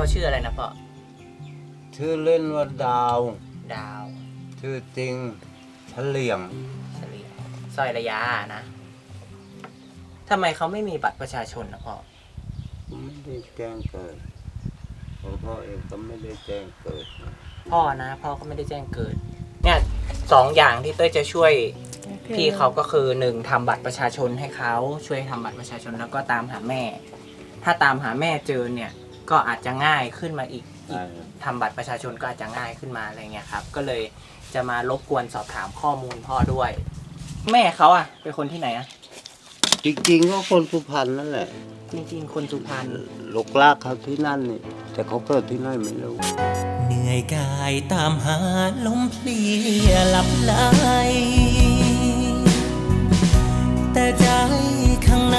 เขาชื่ออะไรนะพ่อ ชื่อเล่นว่าดาว ดาวชื่อจริงเฉลียงเฉลียวสร้อยระยะนะทำไมเขาไม่มีบัตรประชาชนนะพ่อ ไม่ได้แจ้งเกิดเพราะพ่อเองก็ไม่ได้แจ้งเกิดนะพ่อนะพ่อก็ไม่ได้แจ้งเกิด เนี่ยสองอย่างที่เต้ยจะช่วยพี่เขาก็คือหนึ่งทำบัตรประชาชนให้เขาช่วยทำบัตรประชาชนแล้วก็ตามหาแม่ ถ้าตามหาแม่เจอเนี่ย ก็อาจจะง่ายขึ้นมาอีกอีใช่กทำบัตรประชาชนก็อาจจะง่ายขึ้นมาอะไรเงี้ยครับ ก็เลยจะมารบกวนสอบถามข้อมูลพ่อด้วย แม่เขาอะเป็นคนที่ไหนอะจริงๆก็คนสุพรรณนั่นแหละจริงๆคนสุพรรณลูกลากเขาที่นั่นนี่แต่เขาเกิดที่ไหนไม่รู้ เหนื่อยกายตามหาลมเพลียหลับไหลแต่ใจข้างใน